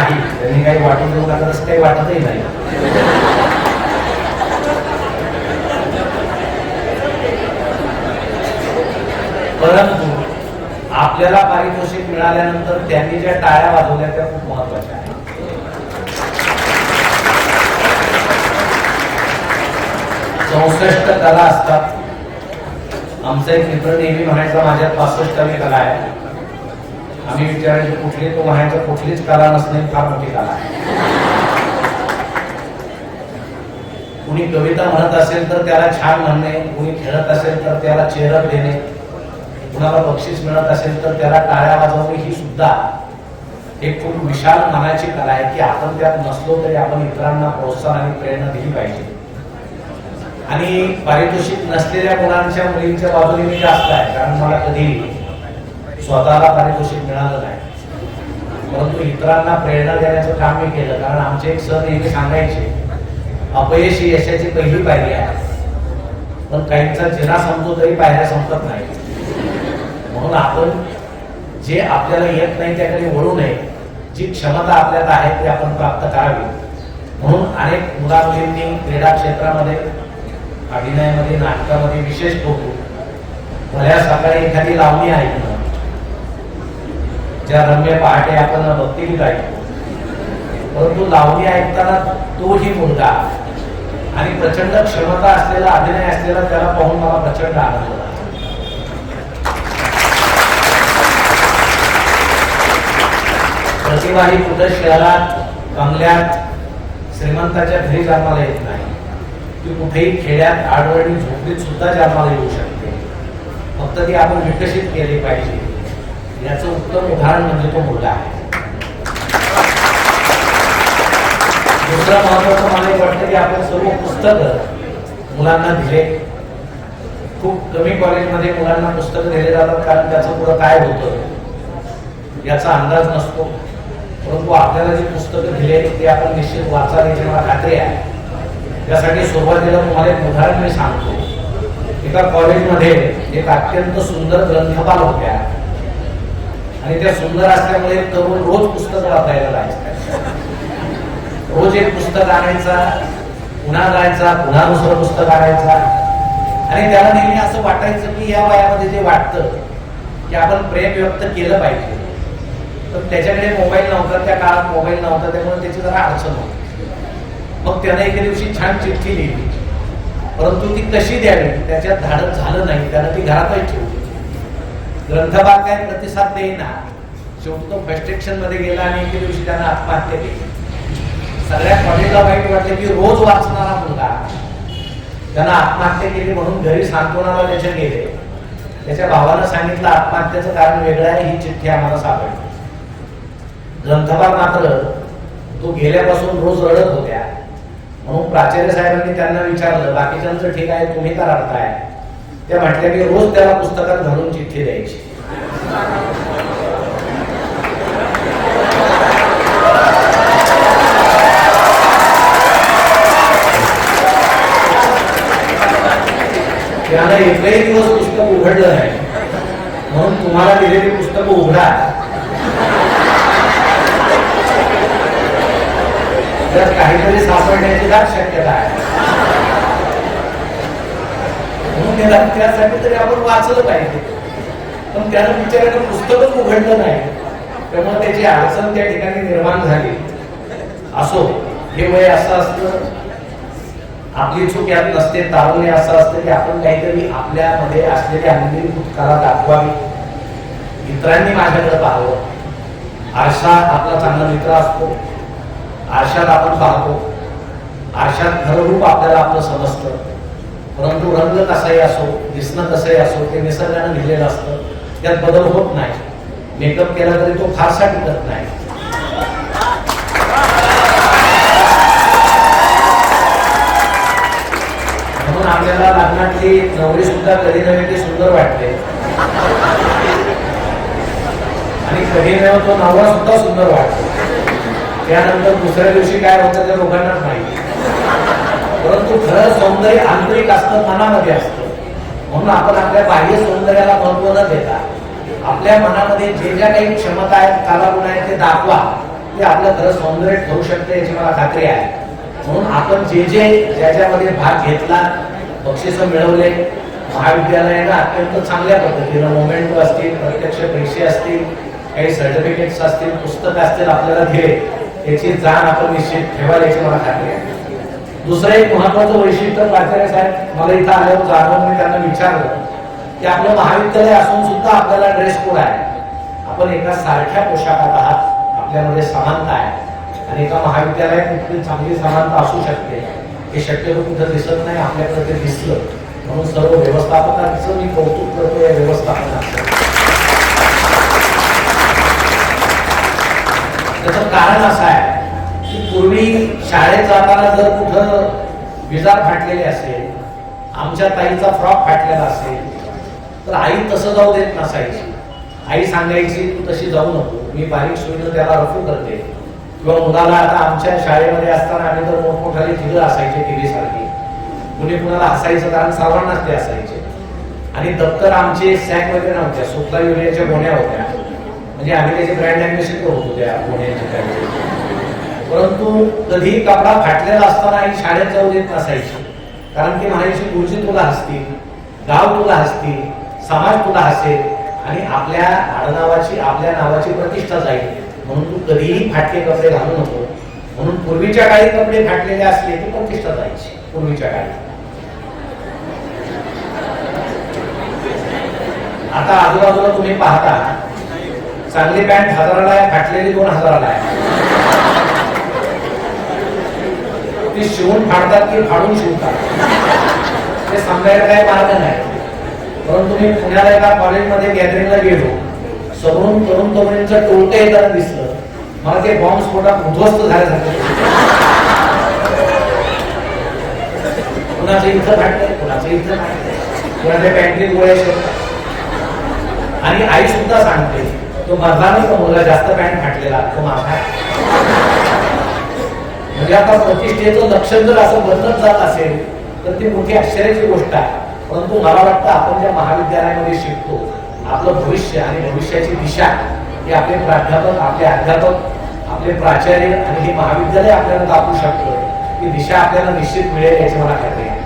नाही त्यांनी काही वाटून देऊ नका असं काही वाटतही नाही. परंतु आपल्याला पारितोषिक मिळाल्यानंतर त्यांनी ज्या टाळ्या वाजवल्या त्या खूप महत्त्वाच्या आहेत. चौसष्ट कला असतात. आमचा एक मित्र नेहमी म्हणायचा माझ्यात पासष्टावी कला आहे. आम्ही विचारायचे कुठली तो म्हणायचा कुठलीच कला नसणे फार मोठी कला आहे. कुणी कविता म्हणत असेल तर त्याला छान म्हणणे कुणी खेळत असेल तर त्याला चेहरत देणे कुणाला बक्षीस मिळत असेल तर त्याला टाळ्या वाजवणे ही सुद्धा एक खूप विशाल मनाची कला आहे की आपण त्यात नसलो तरी आपण इतरांना प्रोत्साहन आणि प्रेरणा दिली पाहिजे. आणि पारितोषिक नसलेल्या मुलांच्या मुलींच्या बाजूने मी जास्त आहे कारण मला कधी स्वतःला पारितोषिक मिळालं नाही. परंतु इतरांना प्रेरणा देण्याचं काम मी केलं कारण आमचे एक सर नेहमी सांगायचे अपयश ही यशाची पहिली पायरी आहे. पण काहींचा जिना संपतो तरी पायऱ्या संपत नाही. म्हणून आपण जे आपल्याला येत नाही त्याकडे वळू नये. जी क्षमता आपल्यात आहे ती आपण प्राप्त करावी. म्हणून अनेक मुला मुलींनी क्रीडा क्षेत्रामध्ये अभिनयामध्ये नाटकामध्ये विशेष कौतुक भल्या सकाळी एखादी लावणी ऐकणं ज्या रम्य पहाटे आपण भक्तिगीत ऐकतो परंतु लावणी ऐकताना तोही मुलगा. आणि प्रचंड क्षमता असलेला अभिनय असलेला त्याला पाहून मला प्रचंड आनंद झाला. प्रतिभा ही कुठं शहरात बंगल्यात श्रीमंताच्या घरी जन्माला येत नाही. ती कुठेही खेड्यात आडवणी झोपडीत सुद्धा जन्माला येऊ शकते. फक्त ती आपण विकसित केली पाहिजे. याचं उत्तम उदाहरण म्हणजे तो मुलगा आहे. दुसरं महत्वाचं मला एक वाटतं की आपण सर्व पुस्तकं मुलांना दिले. खूप कमी कॉलेजमध्ये मुलांना पुस्तकं दिले जातात कारण त्याचं पुढं काय होतं याचा अंदाज नसतो. परंतु आपल्याला जी पुस्तकं दिले ते आपण निश्चित वाचाल याची मला खात्री आहे त्यासाठी सुरुवातीला तुम्हाला एक उदाहरण मी सांगतो. एका कॉलेजमध्ये एक अत्यंत सुंदर ग्रंथपाल होत्या. आणि त्या सुंदर असल्यामुळे तरुण रोज पुस्तक वाचायला जायचं. रोज एक पुस्तक आणायचा पुन्हा जायचा पुन्हा दुसरं पुस्तक आणायचा. आणि त्याला नेहमी असं वाटायचं की या वयामध्ये जे वाटतं की आपण प्रेम व्यक्त केलं पाहिजे. तर त्याच्याकडे मोबाईल नव्हता त्या काळात मोबाईल नव्हता त्यामुळे त्याची जरा अडचण होती. मग त्यानं एके दिवशी छान चिठ्ठी लिहिली. परंतु ती कशी द्यावी त्याच्यात धाडस झालं नाही त्यानं ती घरातच ठेवली. ग्रंथबाग काय प्रतिसाद देईना. शेवटी तो फ्रस्ट्रेक्शनमध्ये गेला आणि एके दिवशी त्यानं आत्महत्या केली. सगळ्या कॉलेजला वाईट वाटलं की रोज वाचणारा मुलगा त्यानं आत्महत्या केली म्हणून घरी सांत्वनाला त्याच्या गेले. त्याच्या भावानं सांगितलं आत्महत्येचं कारण वेगळं आहे ही चिठ्ठी आम्हाला सापडली. ग्रंथबाग मात्र तो गेल्यापासून रोज रडत होत्या. म्हणून प्राचार्य साहेबांनी त्यांना विचारलं बाकीच्यांचं ठीक आहे तुम्ही का रडताय? त्या म्हटल्या रोज त्याला पुस्तकात घालून चिठ्ठी द्यायची. त्यानं एकही दिवस पुस्तक उघडलं नाही. म्हणून तुम्हाला दिलेली पुस्तक उघडा. तर काहीतरी सापडण्याची दाट शक्यता आहे. म्हणून त्यासाठी तरी आपण वाचलं पाहिजे. पण त्यानं बिचारानं पुस्तकच उघडलं नाही. त्यामुळे त्याची अडचण त्या ठिकाणी निर्माण झाली. असो हे वय असं असतं. आपली चूक यात नसते तारुण्य असं असतं की आपण काहीतरी आपल्यामध्ये असलेली अंगीभूत कला दाखवावी. मित्रांनी माझ्याकडे पाहावं. आरशा आपला चांगला मित्र असतो. आरशात आपण पाहतो. आरशात घररूप आपल्याला आपलं समजतं. परंतु रंग कसाही असो दिसणं कसंही असो ते निसर्गानं लिहिलेलं असतं. त्यात बदल होत नाही. मेकअप केला तरी तो फारसा टिकत नाही. म्हणून आपल्याला लग्नातली नवरी सुद्धा कधी नव्हे ती सुंदर वाटते. आणि कधी नव्हे तो नवरा सुद्धा सुंदर वाटतो. त्यानंतर दुसऱ्या दिवशी काय होतं ते लोकांनाच माहिती. परंतु खरं सौंदर्य आंतरिक असतं मनामध्ये असतं. म्हणून आपण आपल्या बाह्य सौंदर्याला महत्त्व न देता आपल्या मनामध्ये जे ज्या काही क्षमता आहेत कालागुण आहेत ते दाखवा. ते आपलं खरं सौंदर्य ठरू शकते याची मला खात्री आहे. म्हणून आपण जे जे ज्याच्यामध्ये भाग घेतला बक्षिसं मिळवले महाविद्यालयानं अत्यंत चांगल्या पद्धतीनं मोमेंट असतील प्रत्यक्ष पैसे असतील काही सर्टिफिकेट्स असतील पुस्तकं असतील आपल्याला दिले याची जाण आपण निश्चित ठेवायची याची मला खात्री आहे. दुसरं एक महत्वाचं वैशिष्ट्य प्राचार्य साहेब मला इथं आल्यावर जाणवून मी त्यांना विचारलं की आपलं महाविद्यालय असून सुद्धा आपल्याला ड्रेस कोड आहे. आपण एका सारख्या पोशाखात आहात. आपल्यामध्ये समानता आहे. आणि एका महाविद्यालयात कुठली चांगली समानता असू शकते. हे शक्यतो कुठं दिसत नाही आपल्याकडे ते दिसलं. म्हणून सर्व व्यवस्थापकांचं मी कौतुक करतो या व्यवस्थापनाचं. त्याचं कारण असं आहे की पूर्वी शाळेत जाताना जर कुठं विजा फाटलेली असेल आमच्या ताईचा फ्रॉक फाटलेला असेल तर आई तसं जाऊ देत नसायची. आई सांगायची तू तशी जाऊ नको मी बारीक सुविधा त्याला रफू करते. किंवा मुलाला आता आमच्या शाळेमध्ये असताना आम्ही तर मोठमोठाली ठिगं असायचे टीव्ही सारखी कुणी कुणाला हसायचं कारण सर्वांनाच ते असायचे. आणि दप्तर आमचे सॅक वगैरे नव्हत्या सुपला युरियाच्या गोण्या होत्या. म्हणजे आम्ही त्याचे ब्रँड अँबेसिडर होतो त्या गोण्याच्या परंतु कधी कपडा फाटलेला असताना आई शाळेत जाऊ देत नसायची. कारण की म्हणायची गुरुजी तुला हसतील गाव तुला हसतील समाज तुला हसेल आणि आपल्या आडनावाची आपल्या नावाची प्रतिष्ठा जाईल. म्हणून तू कधीही फाटके कपडे घालू नको. म्हणून पूर्वीच्या काळी कपडे फाटलेले असले की प्रतिष्ठा जायची पूर्वीच्या काळी. आता आजूबाजूला तुम्ही पाहता चांगली पॅन्ट हजाराला आहे फाटलेली दोन हजाराला आहे. ते शिवून फाडतात की फाडून शिवतात. ते सांगायला काही मार्ग नाही. परंतु मी पुण्याला एका कॉलेजमध्ये गॅदरिंगला गेलो. समोरून तरुण तरुणींचं टोळकं येताना दिसलं. मला ते बॉम्ब स्फोटात उद्ध्वस्त झाल्यासारखं कुणाचं इथं फाटलंय कुणाचं इथं फाटलंय कुणाच्या पॅन्टीत गोळ्या शिवतात आणि आई सुद्धा सांगते तो मधला नाही तो मुलगा जास्त पॅन्ट फाटलेला तो माझा म्हणजे आता प्रतिष्ठेचं लक्षण जर असं बदलत जात असेल तर ती मोठी आश्चर्याची गोष्ट आहे. परंतु मला वाटतं आपण ज्या महाविद्यालयामध्ये शिकतो आपलं भविष्य आणि भविष्याची दिशा हे आपले प्राध्यापक आपले अध्यापक आपले प्राचार्य आणि हे महाविद्यालय आपल्याला दाखवू शकतं. की दिशा आपल्याला निश्चित मिळेल याची मला खात्री आहे.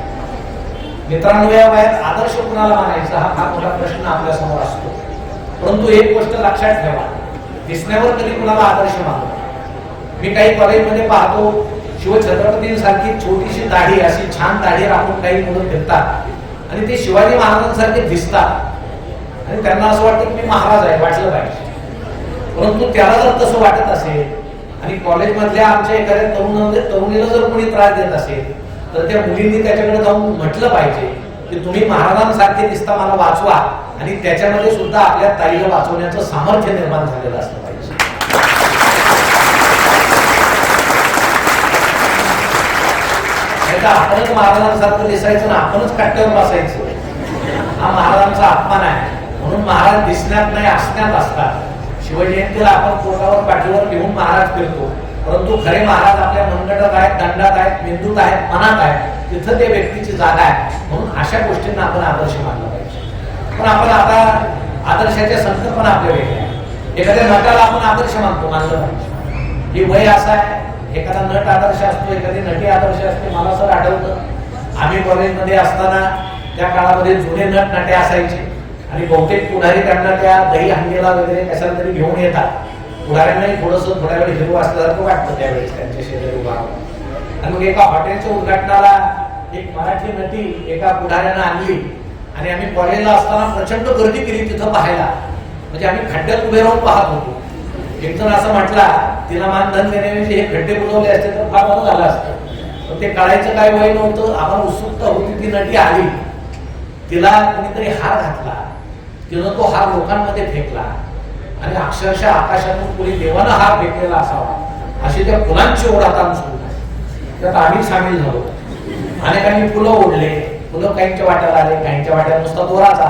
मित्रांनो या वयात आदर्श कुणाला मानायचा हा फार मोठा प्रश्न आपल्यासमोर असतो. परंतु एक गोष्ट लक्षात ठेवा. दिसण्यावर कधी कुणाला आदर्श मानतो मी काही कॉलेजमध्ये पाहतो शिवछत्रपतींसारखी छोटीशी दाढी अशी छान दाढी राखून काही मुलं फिरतात. आणि ते शिवाजी महाराजांसारखे दिसतात. आणि त्यांना असं वाटतं की मी महाराज आहे वाटलं पाहिजे. परंतु त्याला जर तसं वाटत असेल आणि कॉलेजमधल्या आमच्या एखाद्या तरुण तरुणीला जर कोणी त्रास देत असेल तर त्या मुलींनी त्याच्याकडे जाऊन म्हटलं पाहिजे की तुम्ही महाराजांसारखे दिसता मला वाचवा. आणि त्याच्यामध्ये सुद्धा आपल्या ताईला वाचवण्याचं सामर्थ्य निर्माण झालेलं असलं पाहिजे. त्याच्या आपणच महाराजांसारखं दिसायचं ना आपणच कट्ट्यावर बसायचं. हा महाराजांचा अपमान आहे. म्हणून महाराज दिसण्यात नाही असण्यात असतात. शिवजयंतीला आपण पोटावर पाठीवर घेऊन महाराज फिरतो. परंतु खरे महाराज आपल्या मनगटात आहेत दंडात आहेत मेंदूत आहेत मनात आहेत. तिथं ते व्यक्तीची जागा आहे. म्हणून अशा गोष्टींना आपण आदर्श मानलं पाहिजे. पण आपण आता आदर्शाच्या संकल्पना आपल्या वेगळ्या आहेत. एखाद्या नटाला आपण आदर्श मानतो मानलं पाहिजे. ही वय असा आहे. एखादा नट आदर्श असतो एखादी नटी आदर्श असते मला सर आठवतं आम्ही कॉलेजमध्ये असताना त्या काळामध्ये जुने नट नटे असायचे. आणि बहुतेक पुढारी त्यांना त्या दही हंडीला वगैरे कशाला तरी घेऊन येतात. पुढाऱ्यांनाही थोडस थोड्या वेळ हिरो असल्यासारखं वाटतं त्यावेळेस त्यांच्या शेजारी उभा आणि मग एका हॉटेलच्या उद्घाटनाला एक मराठी नटी एका पुढाऱ्यानं आणली. आणि आम्ही कॉलेजला असताना प्रचंड गर्दी केली तिथं पाहायला. म्हणजे आम्ही खड्ड्यात उभे राहून पाहत होतो. एक असं म्हटला तिला मानधन देण्याऐवजी हे खड्डे बुजवले असते तर फार बरं झालं असतं. पण ते काढायचं काय वय नव्हतं आपण उत्सुकता होती ती नटी आली. तिला कोणीतरी हार घातला. तिनं तो हार लोकांमध्ये फेकला. आणि अक्षरशः आकाशातून कोणी देवानं हार फेकलेला असावा अशी त्या फुलांची ओढ आता सुरू त्यात आम्ही सामील झालो. अनेकांनी फुलं ओढले. फुलं काहींच्या वाट्याला आले काहींच्या वाट्यात नुसता दोराचा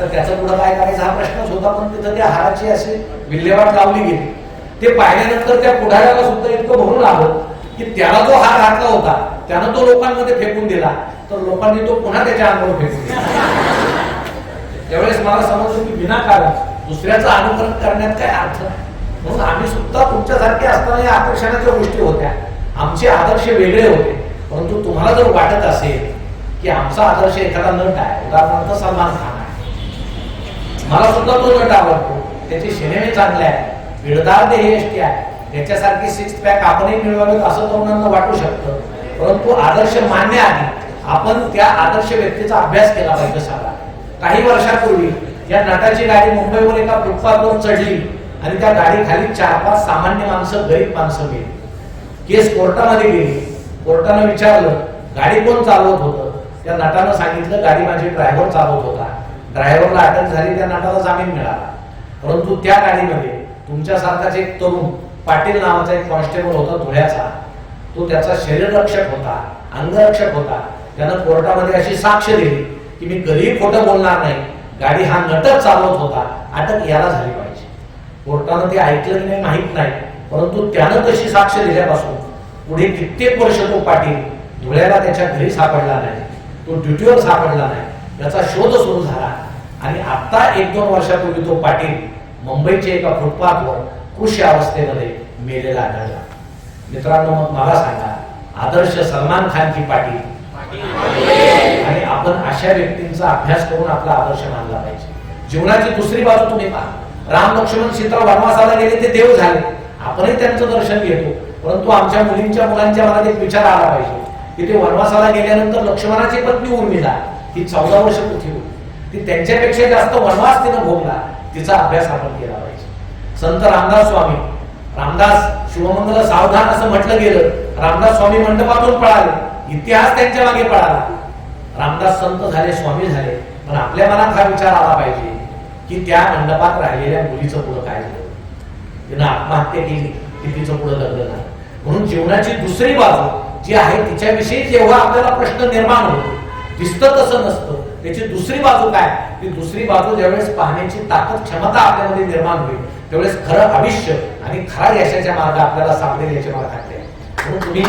तर त्याचं पुढं काय करायचा? हा प्रश्नच होता पण तिथं त्या हाराची अशी विल्हेवाट लावली गेली. ते पाहिल्यानंतर त्या पुढाऱ्याला सुद्धा इतकं भरून आलं की त्याला जो हार घातला होता त्यानं तो लोकांमध्ये फेकून दिला. तर लोकांनी तो पुन्हा त्याच्या अंगावर फेकून दिला. त्यावेळेस मला समजलं की विनाकारण दुसऱ्याचं अनुकरण करण्यात काय अर्थ? म्हणून आम्ही सुद्धा तुमच्यासारखे असताना या आकर्षणाच्या गोष्टी होत्या. आमचे आदर्श वेगळे होते. परंतु तुम्हाला जर वाटत असेल की आमचा आदर्श एखादा नट आहे उदाहरणार्थ सलमान खान आहे मला सुद्धा तो नट आवडतो. त्याचे सिनेमे चांगले आहेत. विडदार देहयष्टी आहे. त्याच्यासारखी सिक्स पॅक आपणही मिळवावेत असं तरुणांना वाटू शकतं. परंतु आदर्श मान्य आहे. आपण त्या आदर्श व्यक्तीचा अभ्यास केला पाहिजे सारा काही वर्षापूर्वी या नटाची गाडी मुंबईवर एका फुटपाथवर चढली आणि त्या गाडी खाली चार पाच सामान्य माणसं गरीब माणसं गेली. केस कोर्टामध्ये गेली. कोर्टानं विचारलं गाडी कोण चालवत होतं? त्या नटानं सांगितलं गाडी माझी ड्रायव्हर चालवत होता. ड्रायव्हरला अटक झाली त्या नाटाला जामीन मिळाला. परंतु त्या गाडीमध्ये तुमच्यासारखाच एक तरुण पाटील नावाचा एक कॉन्स्टेबल होता धुळ्याचा. तो त्याचा शरीररक्षक होता अंगरक्षक होता. त्यानं कोर्टामध्ये अशी साक्ष दिली की मी कधीही खोटं बोलणार नाही. गाडी हा नटक चालवत होता. अटक याला झाली पाहिजे. कोर्टानं ते ऐकलं की नाही नाही परंतु त्यानं तशी साक्ष दिल्यापासून पुढे कित्येक वर्ष तो पाटील धुळ्याला त्याच्या घरी सापडला नाही. तो ड्युटीवर सापडला नाही. याचा शोध सुरू झाला. आणि आता एक दोन वर्षापूर्वी तो पाटील मुंबईच्या एका फुटपाथवर कृषी अवस्थेमध्ये मेलेला आढळला. मित्रांनो मग मला सांगा आदर्श सलमान खान की पाटील? आणि आपण अशा व्यक्तींचा अभ्यास करून आपला आदर्श मानला पाहिजे. जीवनाची दुसरी बाजू तुम्ही पहा. राम लक्ष्मण सीता वनवासाला गेले ते देव झाले. आपणही त्यांचं दर्शन घेतो. परंतु आमच्या मुलींच्या मुलांच्या मनात एक विचार आला पाहिजे. की ते वनवासाला गेल्यानंतर लक्ष्मणाची पत्नी उर्मिला ही चौदा वर्ष पृथ्वी होती. ती त्यांच्यापेक्षा जास्त वनवास तिनं भोगला तिचा अभ्यास आपण केला पाहिजे. संत रामदास स्वामी रामदास शिवमंगल सावधान असं म्हटलं गेलं रामदास स्वामी मंडपातून पळाले इतिहास त्यांच्या मागे पळाला. रामदास संत झाले स्वामी झाले पण आपल्या मनात हा विचार आला पाहिजे की त्या मंडपात राहिलेल्या मुलीचं पुढं काय झालं? तिनं आत्महत्या केली की तिचं पुढं लग्न झालं? म्हणून जीवनाची दुसरी बाजू जी आहे तिच्याविषयी जेव्हा आपल्याला प्रश्न निर्माण होतो दिसतं तसं नसतं. त्याची दुसरी बाजू काय? की दुसरी बाजू ज्यावेळेस पाहण्याची ताकद क्षमता आपल्यामध्ये निर्माण होईल त्यावेळेस खरं आयुष्य आणि खरा यशाच्या मार्ग आपल्याला सापडेल याची मला खात्री आहे. म्हणून तुम्ही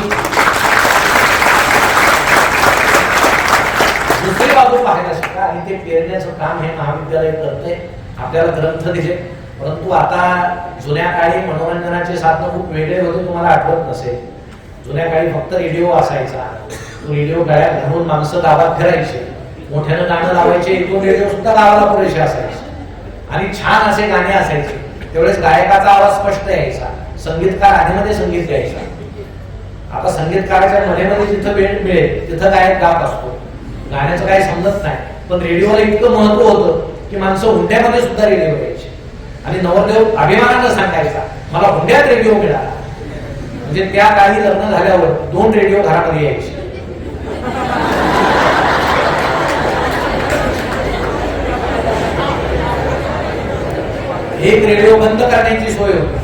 दुसरी बाजू पाहायला शिका आणि ते पेरण्याचं काम हे महाविद्यालय करते आपल्याला ग्रंथ दिले. परंतु आता जुन्या काळी मनोरंजनाचे साधन खूप वेगळे होते तुम्हाला आठवत नसेल. जुन्या काळी फक्त रेडिओ असायचा. तो रेडिओ गळ्यात घालून माणसं गावात फिरायचे. मोठ्यानं गाणं लावायचे एकूण रेडिओ सुद्धा गावाला पुरेसे असायचे. आणि छान असे गाणे असायचे. तेवढेच गायकाचा आवाज स्पष्ट यायचा. संगीतकार आधीमध्ये संगीत घ्यायचा आता संगीतकाराच्या मध्ये मध्ये जिथं वेळ मिळेल तिथं गायक गात असतो. गाण्याचं काही समजत नाही. पण रेडिओला इतकं महत्त्व होतं की माणसं हुंड्यामध्ये सुद्धा रेडिओ घ्यायचे. आणि नवरदेव अभिमानानं सांगायचा मला हुंड्यात रेडिओ मिळाला. म्हणजे त्या काही लग्न झाल्यावर दोन रेडिओ घरामध्ये यायचे. एक रेडिओ बंद करण्याची सोय होती.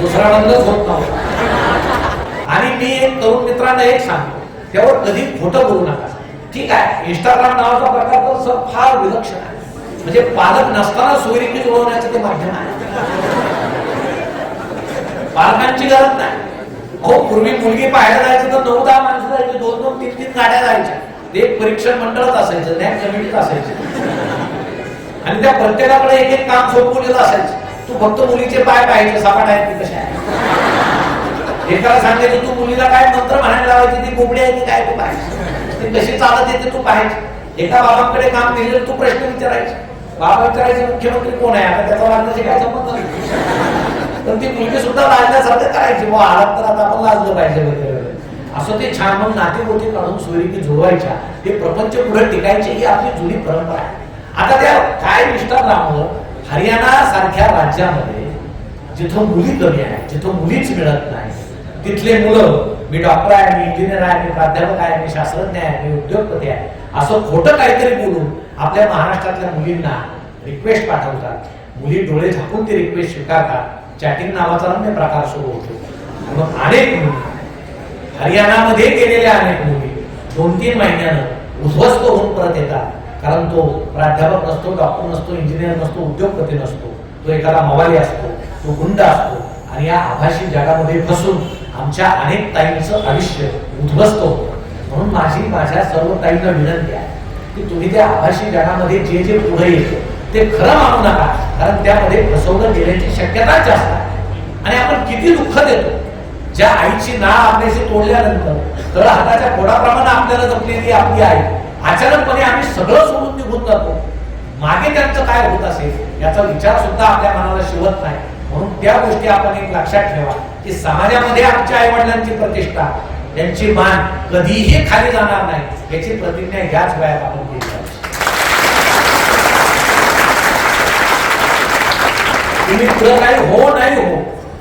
दुसरा बंदच होत नव्हता. आणि मी एक तरुण मित्रांना एक सांगतो. त्यावर कधी खोटं बोलू नका. ठीक आहे इंस्टाग्राम नावाचा प्रकार तर सर फार विलक्षण आहे. म्हणजे पालक नसताना सोयरीकी जुळवण्याचं ते माध्यम आहे. पालकांची गरज नाही. अहो पूर्वी मुलगी पाहायला जायचं तर नऊ दहा माणसं जायची दोन दोन तीन तीन गाड्या जायच्या. ते परीक्षण मंडळच असायचं त्या कमिटीत असायचं. आणि त्या प्रत्येकाकडे एक एक काम सोपवलेलं असायचं. तू फक्त मुलीचे पाय पाहायचे सापाट आहेत की कशा आहेत? एकाला सांगायचं तू मुलीला काय मंत्र म्हणायला लावायची ती कोंबडी आहे की काय तू पाहायची? ती कशी चालत येते तू पाहायची? एका बाबांकडे काम दिलेलं तू प्रश्न विचारायचे. बाबा विचारायचे मुख्यमंत्री कोण आहे? आता त्याचा वागण्याशी काय संबंध नाही. पण ती मुलगी सुद्धा लाजण्यासारखं करायची. व आलात तर आता आपण लाजलं पाहिजे. वगैरे असं ते छान मग नातेगोती काढून सोयरीकी झोवायच्या हे प्रपंच पुढे टिकायची ही आपली जुनी परंपरा आहे. आता त्या काय रामो हरियाणा सारख्या राज्यामध्ये जिथं मुली कमी आहे जिथं मुलीच मिळत नाही तिथले मुलं मी डॉक्टर आहे मी इंजिनियर आहे मी प्राध्यापक आहे मी शास्त्रज्ञ आहे मी उद्योगपती आहे असं खोटं काहीतरी बोलून आपल्या महाराष्ट्रातल्या मुलींना रिक्वेस्ट पाठवतात. मुली डोळे झाकून ते रिक्वेस्ट स्वीकारतात. चॅटिंग नावाचा रम्य प्रकार सुरू होतो. मग अनेक मुली हरियाणामध्ये गेलेल्या अनेक मुली दोन तीन महिन्यानं उद्ध्वस्त होऊन परत येतात. कारण तो प्राध्यापक नसतो डॉक्टर नसतो इंजिनियर नसतो उद्योगपती नसतो. तो एखादा मवाली असतो तो गुंड असतो. आणि या आभासी जगामध्ये फसून आमच्या अनेक ताईंचं आयुष्य उद्ध्वस्त होतं. म्हणून माझी माझ्या सर्व ताईंना विनंती आहे की तुम्ही त्या आभासी जगामध्ये जे जे पुढे येतं ते खरं मानू नका. कारण त्यामध्ये फसवलं गेल्याची शक्यता जास्त आहे. आणि आपण किती दुःख देतो. ज्या आईची ना आपल्याशी तोडल्यानंतर तळ हाताच्या फोडाप्रमाणे आपल्याला जपलेली आपली आई अचानकपणे आम्ही सगळं सोडून निघून जातो. मागे त्यांचं काय होत असेल याचा विचार सुद्धा आपल्या मनाला शिवत नाही. म्हणून त्या गोष्टी आपण एक लक्षात ठेवा की समाजामध्ये आमच्या आई वडिलांची प्रतिष्ठा यांची मान कधीही खाली जाणार नाही. याची प्रतिज्ञा याच वयात आपण केली पाहिजे तुम्ही पुढे काही हो नाही हो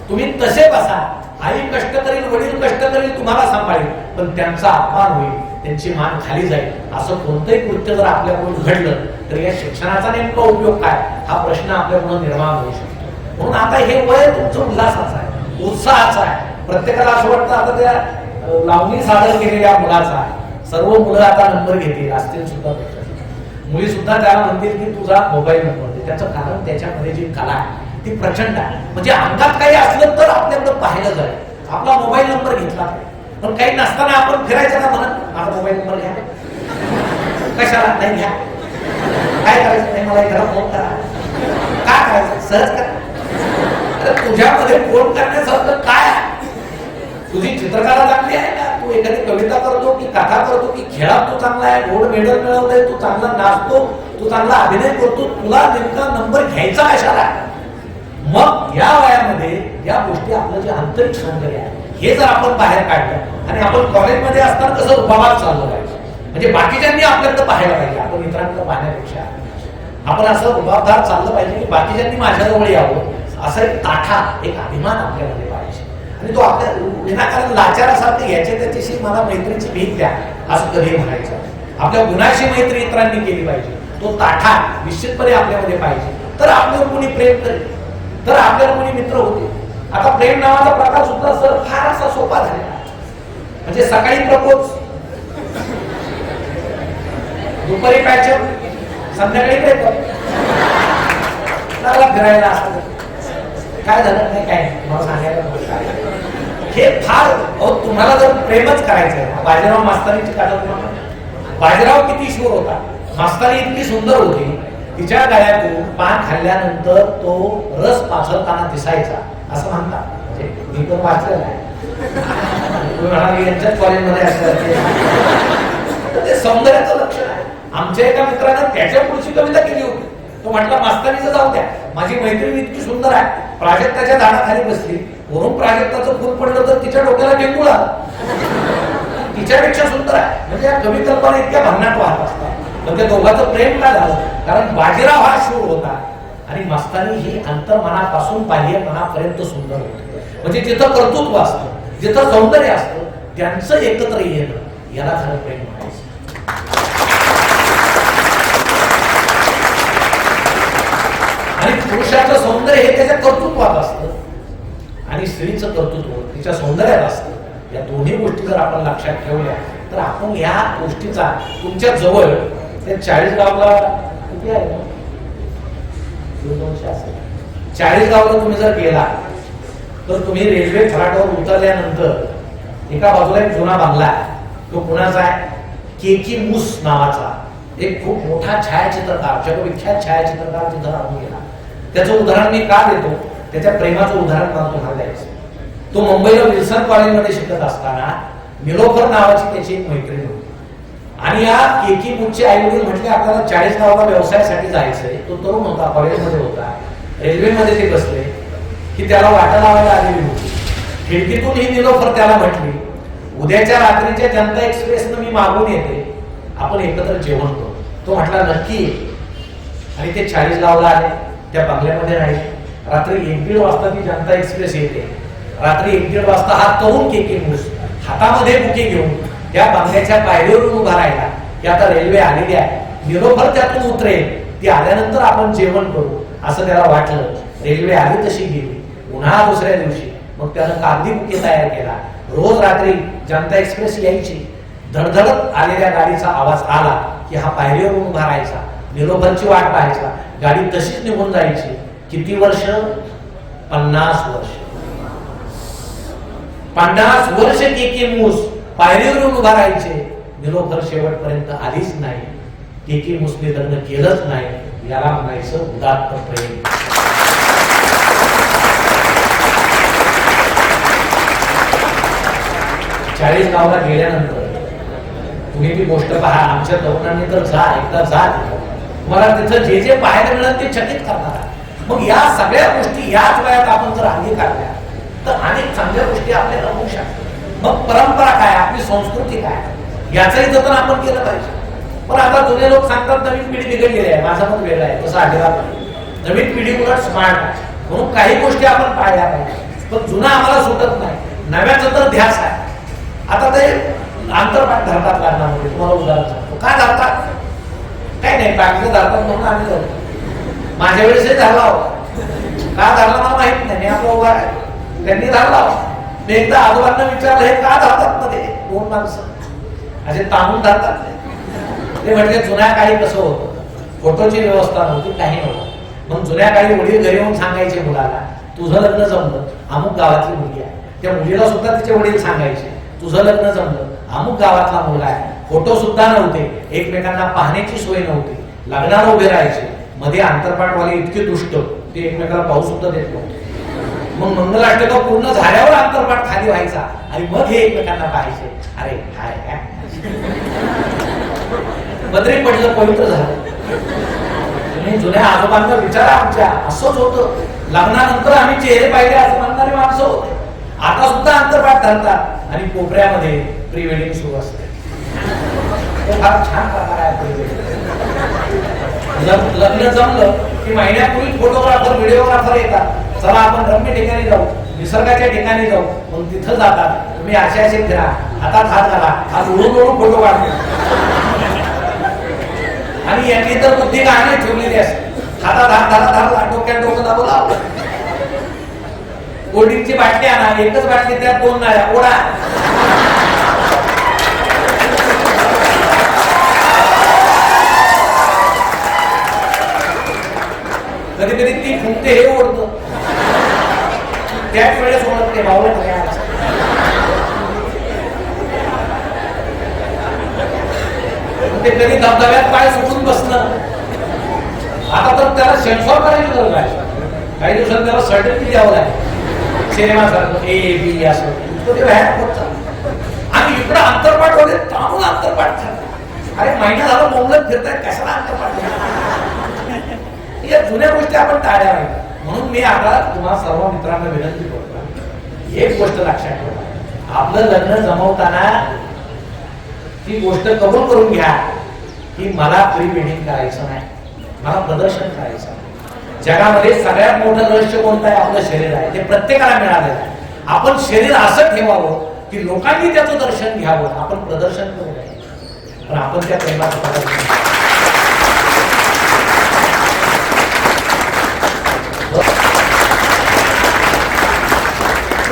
तुम्ही तसे बसा. आई कष्ट करील वडील कष्ट करील तुम्हाला सांभाळेल पण त्यांचा अपमान होईल. त्यांची मान खाली जाईल. असं कोणतंही कृत्य जर आपल्याकडून घडलं तर या शिक्षणाचा नेमका उपयोग काय? हा प्रश्न आपल्याकडून निर्माण होऊ शकतो. म्हणून आता हे वय तुमचं उल्हासाचं आहे. उत्साहाचं आहे. प्रत्येकाला असं वाटतं आता त्या लावणी सादर केलेल्या मुलाचा आहे. सर्व मुलं आता नंबर घेतील असतील सुद्धा मुली सुद्धा त्याला म्हणतील की तुझा मोबाईल नंबर दे. त्याचं कारण त्याच्यामध्ये जी कला आहे ती प्रचंड आहे. म्हणजे अंगात काही असलं तर आपल्याकडं पाहिलं जाईल. आपला मोबाईल नंबर घेतला पण काही नसताना आपण फिरायचं ना म्हणत माझा मोबाईल नंबर घ्या. कशाला? नाही घ्या. काय करायचं? नाही मला घरात फोन करा. काय करायचं? सहज करा. अरे तुझ्यामध्ये फोन करण्यासारखं काय तुझी चित्रकला चांगली आहे का? तू एखादी कविता करतो की कथा करतो की खेळात तू चांगला आहे गोल्ड मेडल मिळवलंय तू चांगला नाचतो तू चांगला अभिनय करतो तुला नेमका नंबर घ्यायचा कशाला? मग या वयामध्ये या गोष्टी आपलं जे आंतरिक सौंदर्य आहे हे जर आपण बाहेर काढलं आणि आपण कॉलेजमध्ये असताना कसं उपवास चाललं पाहिजे म्हणजे बाकीच्यांनी आपल्याकडं पाहायला पाहिजे. आपण इतरांकडे पाहण्यापेक्षा. आपण असं उभावदार चाललं पाहिजे की बाकीच्यांनी माझ्याजवळ यावं. असं एक ताठा एक अभिमान आपल्यामध्ये पाहिजे आणि तो आपल्या विनाकारण लाचारासारखे याच्या त्याच्याशी मला मैत्रीची भीक द्या असं कधी म्हणायचं. आपल्या गुणाशी मैत्री इतरांनी केली पाहिजे. तो ताठा निश्चितपणे आपल्यामध्ये पाहिजे. तर आपल्यावर कोणी प्रेम करेल. तर आपल्यावर कोणी मित्र होते आता प्रेम नावाचा प्रकार सुद्धा सर फार असा सोपा झालेला म्हणजे सकाळी प्रपोज दुपारी पॅचअप संध्याकाळी ब्रेकअप फिरायला काय झालं? नाही काय मला सांगायला हे फार अहो तुम्हाला जर प्रेमच करायचं बाजीराव मास्तरीची कादंबरी बाजीराव किती शोर होता. मास्तारी इतकी सुंदर होती. तिच्या गळ्यातून पान खाल्ल्यानंतर तो रस पाझरताना दिसायचा. असं म्हणतात. म्हणजे मी तर वाचलेलं आहे. यांच्याच कॉलेजमध्ये असतात ते सौंदर्याचं लक्षण आहे. आमच्या एका मित्रानं त्याच्या पुढची कविता केली होती. तो म्हटला मास्तरीचं जाऊ द्या. माझी मैत्रीण इतकी सुंदर आहे. प्राजक्ताच्या झाडाखाली बसली. वरून प्राजक्ताचं फुल पडलं तर तिच्या डोक्याला टेंगूळ आला तिच्यापेक्षा सुंदर आहे. म्हणजे या कवी कल्पना इतक्या भन्नाट वाहत असतात. पण त्या दोघांचं प्रेम काय झालं? कारण बाजीराव हा शूर होता. आणि मस्तानी ही अंतर्मनापासून बाह्यपणापर्यंत सुंदर होती. म्हणजे जिथं कर्तृत्व असतं जिथं सौंदर्य असतं त्यांचं एकत्र येणं याला खरं प्रेम म्हणायचं. आणि पुरुषाचं सौंदर्य हे त्याच्या कर्तृत्वात असतं. आणि स्त्रीचं कर्तृत्व तिच्या सौंदर्यात असतं. या दोन्ही गोष्टी जर आपण लक्षात ठेवल्या तर आपण या गोष्टीचा तुमच्या जवळ ते चाळीस गावला किती आहे? दोन दोनशे असेल. चाळीस गावला तुम्ही जर गेला तर तुम्ही रेल्वे फलाटावर उतरल्यानंतर एका बाजूला एक जुना बांगला आहे. तो कुणाचा आहे? केकी मूस नावाचा. एक खूप मोठा छायाचित्रकार जगविख्यात छायाचित्रकार तिथं राहून गेला. त्याचं उदाहरण मी का देतो? त्याच्या प्रेमाचं उदाहरण मला तुम्हाला द्यायचं तो मुंबईला विल्सन कॉलेजमध्ये शिकत असताना निलोफर नावाची त्याची एक मैत्रीण होती. आणि या केकी मुंचे आई वडील म्हटले आपल्याला चाळीस गावाला व्यवसायासाठी जायचंय. तो तरुण होता कॉलेजमध्ये होता. रेल्वेमध्ये ते बसले. की त्याला वाटा लावायला आलेली होती. खिडकीतून ही निलोफर त्याला म्हटली उद्याच्या रात्रीच्या जनता एक्सप्रेसनं मी मागून येते. आपण एकत्र जेवण करू. तो म्हटला नक्की. आणि ते चाळीस गावला आले. त्या बंगल्यामध्ये राहिले. रात्री एक दीड वाजता ती जनता एक्सप्रेस येते. रात्री एक दीड वाजता हा तरुण केके मुस हातामध्ये बुके घेऊन त्या बंगल्याच्या पायरीवरून उभा राहिला. की आता रेल्वे आलेली आहे निरोफर त्यातून उतरेल. ती आल्यानंतर आपण जेवण करू. असं त्याला वाटलं. रेल्वे आली तशी गेली. पुन्हा दुसऱ्या दिवशी. मग त्यानं कागदी बुके तयार केला. रोज रात्री जनता एक्सप्रेस यायची. धडधडत आलेल्या गाडीचा आवाज आला की हा पायरीवरून उभा राहायचा. निरोफरची वाट पाहायचा. गाडी तशीच निघून जायची. किती वर्ष? पन्नास वर्ष. पन्नास वर्ष के मूस. पायरीवरून उभा राहायचे निलोफर शेवटपर्यंत आलीच नाही. के मुस्लिम केलंच नाही. याला म्हणायचं उदात्त प्रेम. चाळीस गावला गेल्यानंतर तुम्ही ती गोष्ट पहा. आमच्या तरुणांनी तर जा एकदा जा. मला तिथं जे जे पाहायला मिळत ते चकित करणार मग या सगळ्या गोष्टी याच वयात आपण जर अंगीकारल्या तर अनेक चांगल्या गोष्टी आपल्याला होऊ शकतात. मग परंपरा काय आपली संस्कृती काय? याचंही जतन आपण केलं पाहिजे. पण आता जुने लोक सांगतात नवीन पिढी बिघडलेली आहे. माझा मत वेगळं आहे. तसं अजिबात नवीन पिढी उलट स्मार्ट म्हणून काही गोष्टी आपण पाळल्या पाहिजे. पण जुना आम्हाला सुटत नाही. नव्याचं तर ध्यास आहे. आता ते आंतरपाठ धरतात कारणामध्ये तुम्हाला उदाहरण सांगतो. काय धरतात? काय नाही. बाकीचं धरतात म्हणून आम्ही धरतो. माझ्या वेळेसही धरला होता. का धरला मला माहीत नाही. मी आपला उभा आहे त्यांनी धरला होता. मी एकदा आजोबांना विचारलं हे का धरतात मध्ये? दोन माणसं? असे ताणून जातात ते. म्हणजे जुन्या काळी कसं होतं? फोटोची व्यवस्था नव्हती काही नव्हतं. मग जुन्या काळी वडील घरी येऊन सांगायचे मुलाला तुझं लग्न जमलं अमुक गावातली मुलगी आहे. त्या मुलीला सुद्धा तिचे वडील सांगायचे तुझं लग्न जमलं अमुक गावातला मुलगा आहे. फोटो सुद्धा नव्हते एकमेकांना पाहण्याची सोय नव्हती. लग्नाला उभे राहायचे. मध्ये आंतरपाठवाले इतके दुष्ट ते एकमेकाला पाहू सुद्धा देत नव्हते. मग मंगलाष्टक पूर्ण झाल्यावर अंतर्पाठ खाली व्हायचा. आणि मग हे एकमेकांना पाहायचे. अरे काय काय पडलं पवित्र झालं. जुन्या आजोबांना विचारा आमच्या. असंच होतं. लग्नानंतर आम्ही चेहरे पाहिले असं म्हणणारी माणसं होते. आता सुद्धा अंतरपाठ घालतात आणि कोपऱ्यामध्ये प्री वेडिंग सुरू असते. तो फार छान प्रकार आहे लग्न जमलं. की महिन्यापूर्वी फोटोग्राफर व्हिडिओग्राफर येतात. चला आपण रम्य ठिकाणी जाऊ. निसर्गाच्या ठिकाणी जाऊ. मग तिथं जातात तुम्ही असे असे फिरा. हातात हात घाला आज उडून उडून फोटो काढतो आणि यांनी तर बुद्धी गाणी ठेवलेली असते हातात हात धरा धरला डोक्यात डोकं दाबवला लावलं कोल्ड्रिंकची बाटली आणा. एकच बाटली त्यात दोन नाही ओढा. कधी कधी ती फुंकते हे ओढतं. त्याच वेळेस ओळखते ते तयार ते कधी धबधब्यात पाय सुटून बसलं. आता तर त्याला सेन्सॉर करायची गरज आहे. काही दिवसात त्याला सर्टिफिकेट द्यावं लागेल. सिनेमा सारखं ए बी असं. इतकं ते व्यायाम होत आणि इकडं अंतरपाठ होते ताणून अंतरपाठ झालं. अरे महिना झाला मोंगलत फिरताय कशाला अंतरपाठ झालं? या जुन्या गोष्टी आपण टाळल्या पाहिजे म्हणून मी आता तुम्हा सर्व मित्रांना विनंती करतो. एक गोष्ट लक्षात ठेवा. आपलं लग्न जमवताना ती गोष्ट कबूल करून घ्या की मला प्री वेडिंग करायचं नाही. मला प्रदर्शन करायचं नाही. जगामध्ये सगळ्यात मोठं रहस्य कोणतं आहे? आपलं शरीर आहे. ते प्रत्येकाला मिळालेलं आहे. आपण शरीर असं ठेवावं की लोकांनी त्याचं दर्शन घ्यावं. आपण प्रदर्शन करू नये. पण आपण त्या प्रेमाचं प्रदर्शन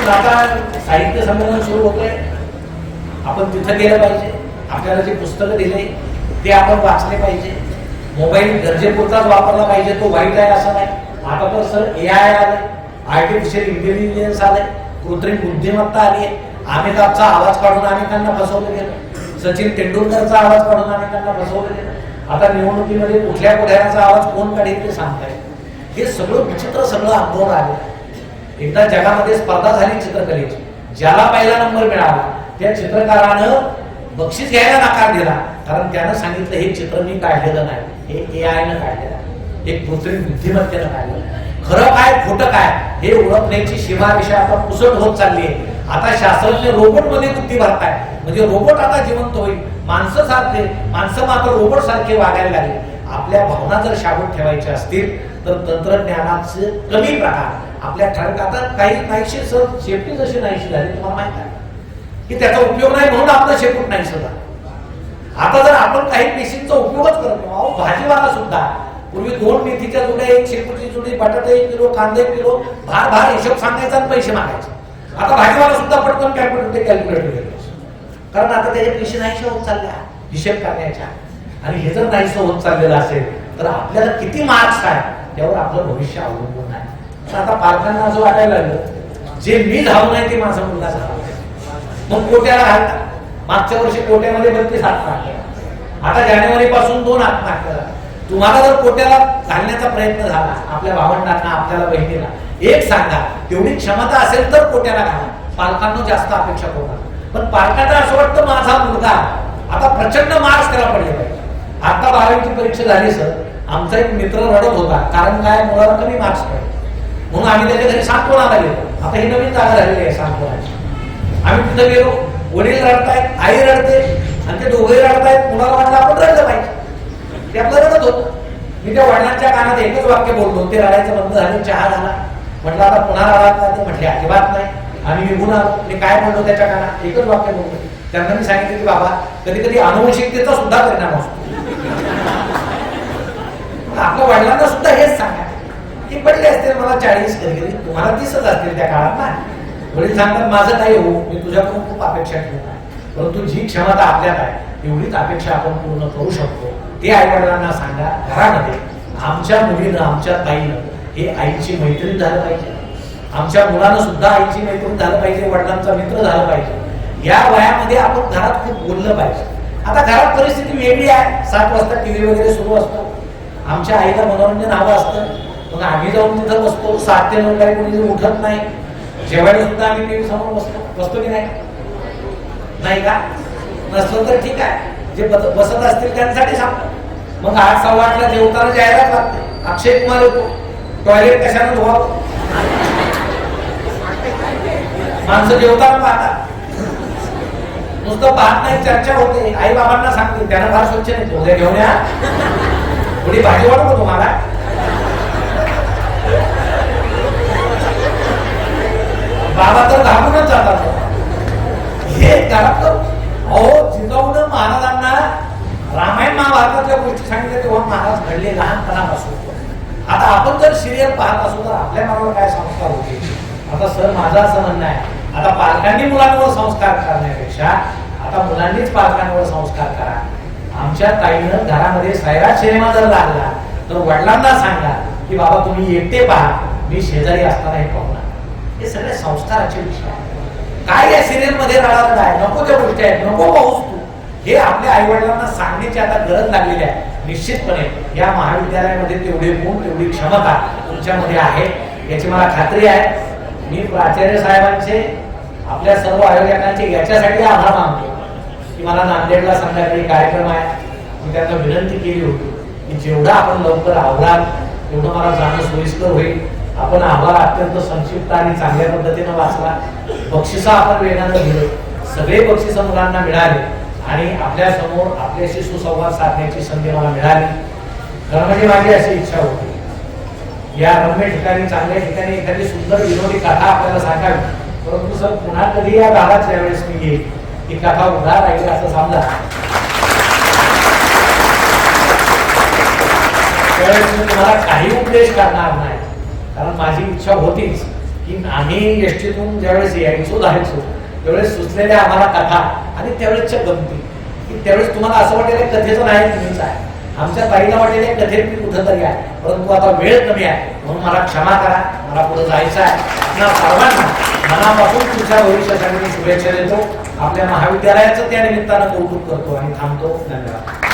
पण आता साहित्य संमेलन सुरू होतंय. आपण तिथं गेलं पाहिजे. आपल्याला जे पुस्तकं दिले ते आपण वाचले पाहिजे. मोबाईल गरजेपुरताच वापरला पाहिजे. तो वाईट आहे असं नाही. आता तर सर ए आय आले आर्टिफिशियल इंटेलिजन्स आले कृत्रिम बुद्धिमत्ता आली आहे. अमिताभचा आवाज काढून अनेकांना फसवलं गेलं. सचिन तेंडुलकरचा आवाज काढून अनेकांना फसवलं गेलं. आता निवडणुकीमध्ये कुठल्या कुठल्याचा आवाज कोण काढेल ते सांगताय. हे सगळं विचित्र सगळं अनुभव आले एकदा जगामध्ये स्पर्धा झाली चित्रकलेची. ज्याला पहिला नंबर मिळाला त्या चित्रकारानं बक्षीस घ्यायला नकार दिला. कारण त्यानं सांगितलं हे चित्र मी काढलेलं नाही. हे ए आयनं काढलेलं आहे. हे कृत्रिम बुद्धिमत्तेनं काढलेलं खरं काय खोटं काय हे ओळखण्याची सीमारेषा आता पुसट होत चालली आहे. आता शास्त्रज्ञ रोबोटमध्ये बुद्धी भरताय म्हणजे रोबोट आता जिवंत होईल. माणसं सारखे माणसं मात्र रोबोट सारखे वागायला लागले. आपल्या भावना जर शाबूत ठेवायच्या असतील तर तंत्रज्ञानाचे कमी प्रकार आपल्या ठरक आता काही नाहीशी सर शेपटी जशी नाहीशी झाली तुम्हाला माहीत आहे? की त्याचा उपयोग नाही म्हणून आपलं शेपूट नाही सुद्धा आता जर आपण काही पेशींचा उपयोगच करतो अहो भाजीवाला सुद्धा. पूर्वी दोन मेथीच्या जुड्या एक शेपूटची जुडी बटाटे एक किलो कांदे एक किलो भार भार हिशोब सांगायचा आणि पैसे मागायचे. आता भाजीवाला सुद्धा पटकन कॅल्क्युलेटर कॅल्क्युलेटर कारण आता त्याच्या पेशी नाहीशी होत चालल्या हिशेब करण्याच्या. आणि हे जर नाही होत चाललेलं असेल तर आपल्याला किती मार्क्स आहे यावर आपलं भविष्य अवलंबून आहे. आता पालकांना असं वाटायला लागलं जे मी झालो नाही ते माझा मुलगा झाला मग कोट्याला घालतात मागच्या वर्षी कोट्यामध्ये बत्तीस आत्महत्या आता जानेवारी पासून दोन आत्महत्या झाल्या. तुम्हाला जर कोट्याला घालण्याचा प्रयत्न झाला आपल्या भावंडांना आपल्याला बहिणीला एक सांगा तेवढी क्षमता असेल तर कोट्याला घाला. पालकांना जास्त अपेक्षा करू पण पालकांना असं वाटतं माझा मुलगा आता प्रचंड मार्क्स त्याला पडले पाहिजे आता बारावीची परीक्षा झाली सर. आमचा एक मित्र रडत होता कारण काय? मुलाला कमी मार्क्स पाहिजे म्हणून आम्ही त्याच्या घरी सांत्वनाला गेलो. आता ही नवीन जागा झालेली आहे सांत्वनाची. आम्ही तिथं गेलो. वडील रडतायत आई रडते आणि ते दोघे रडतायत. मुलाला वाटलं आपण रडलं पाहिजे. ते आपलं रडत होतं. मी त्या वडिलांच्या कानात एकच वाक्य बोलतो ते रडायचं बंद झालं चहा झाला. म्हटलं आता पुन्हा रडात नाही ते म्हटले अजिबात नाही. आम्ही निघून आलो मी काय म्हणलो त्याच्या कानात? एकच वाक्य बोलतो त्यांना मी सांगितलं की बाबा कधी कधी अनुवंशिकतेचा सुद्धा परिणाम असतो. आपल्या वडिलांना सुद्धा हेच सांगा. ती पडले असतील मला चाळीस घरी तुम्हाला दिसत असतील त्या काळात ना. वडील सांगतात माझं काही हो? मी तुझ्याकडून खूप अपेक्षा ठेवत आहे. परंतु जी क्षमता आपल्यात आहे एवढीच अपेक्षा आपण पूर्ण करू शकतो. ते आई वडिलांना सांगा घरामध्ये आमच्या मुलीनं आमच्या ताईनं हे आईची मैत्रीण झालं पाहिजे. आमच्या मुलानं सुद्धा आईची मैत्रीण झालं पाहिजे वडिलांचा मित्र झालं पाहिजे. या वयामध्ये आपण घरात खूप बोललं पाहिजे. आता घरात परिस्थिती वेगळी आहे. सात वाजता टीव्ही वगैरे सुरू असतो. आमच्या आईला मनोरंजन हवं असतं. मग आम्ही जाऊन तिथं बसतो. सात ते नऊ काही कोणी उठत नाही. जेवायला सुद्धा आम्ही टीव्ही समोर बसतो. बसतो की नाही? नाही का? नसलं तर ठीक आहे. जे बस- बसत असतील त्यांसाठी सांगतो. मग आठ सव्वा आठला जेवताना जाहिरात लागते अक्षय कुमार येतो. टॉयलेट कशानं धुवावं? माणसं जेवताना पाहतात. नुसतं पाहत नाही चर्चा होते. आई बाबांना सांगते त्यांना फार स्वच्छ नाही. उद्या घेऊन या. थोडी भाजी वाढवू तुम्हाला? बाबा तर घाबरूनच जातात हे घरात अहो जिजाऊन महाराजांना रामायण महाभारताच्या गोष्टी सांगितल्या तेव्हा महाराज घडले लहानपणापासून. आता आपण जर सिरियल पाहत असू तर आपल्या मनावर काय संस्कार होते आता सर माझा असं म्हणणं आहे. आता पालकांनी मुलांवर संस्कार करण्यापेक्षा आता मुलांनीच पालकांवर संस्कार करा. आमच्या ताईनं घरामध्ये सैराट सिनेमा जर लागला तर वडिलांना सांगा की बाबा तुम्ही एकटे पहा मी शेजारी असताना हे पाहुणार. हे सगळे संस्काराचे विषय आहेत. काय या सिरियलमध्ये रडारड आहे? नको त्या गोष्टी आहेत. नको पाऊस तू. हे आपल्या आई वडिलांना सांगण्याची आता गरज लागलेली आहे. निश्चितपणे या महाविद्यालयामध्ये तेवढे गुण तेवढी क्षमता तुमच्यामध्ये आहे. याची मला खात्री आहे. मी प्राचार्य साहेबांचे आपल्या सर्व आयोजकांचे याच्यासाठी आभार मानतो. की मला नांदेडला संध्याकाळी कार्यक्रम आहे. मी त्यांना विनंती केली होती की जेवढा आपण लवकर आवराल तेवढं मला जाणं सोयीस्कर होईल. आपण आभार अत्यंत संक्षिप्त आणि चांगल्या पद्धतीनं वाचला. बक्षिसं आपण वेगानं दिलं. सगळे बक्षिस मुलांना मिळाले. आणि आपल्यासमोर आपल्याशी सुसंवाद साधण्याची संधी मला मिळाली. खरं म्हणजे माझी अशी इच्छा होती. या रम्य ठिकाणी चांगल्या ठिकाणी एखादी सुंदर विनोदी कथा आपल्याला सांगावी. परंतु सर पुन्हा कधी या भागात यावेळेस मी येईल एक काका उभा राहील असं समजा. त्यावेळेस मी तुम्हाला काही उपदेश करणार नाही. कारण माझी इच्छा होतीच की आम्ही एसटीतून ज्यावेळेस यायचो जायचो त्यावेळेस सुचलेल्या आम्हाला कथा आणि त्यावेळेसच्या गमती. की त्यावेळेस तुम्हाला असं वाटेल कथेचं नाही तुम्हीच आहे. आमच्या ताईला वाटेल हे कथेत मी कुठंतरी आहे. परंतु आता वेळ कमी आहे म्हणून मला क्षमा करा मला पुढे जायचं आहे. आपल्या सर्वांना मनापासून तुमच्या भविष्यासाठी मी शुभेच्छा देतो. आपल्या महाविद्यालयाचं त्या निमित्तानं कौतुक करतो आणि थांबतो. धन्यवाद.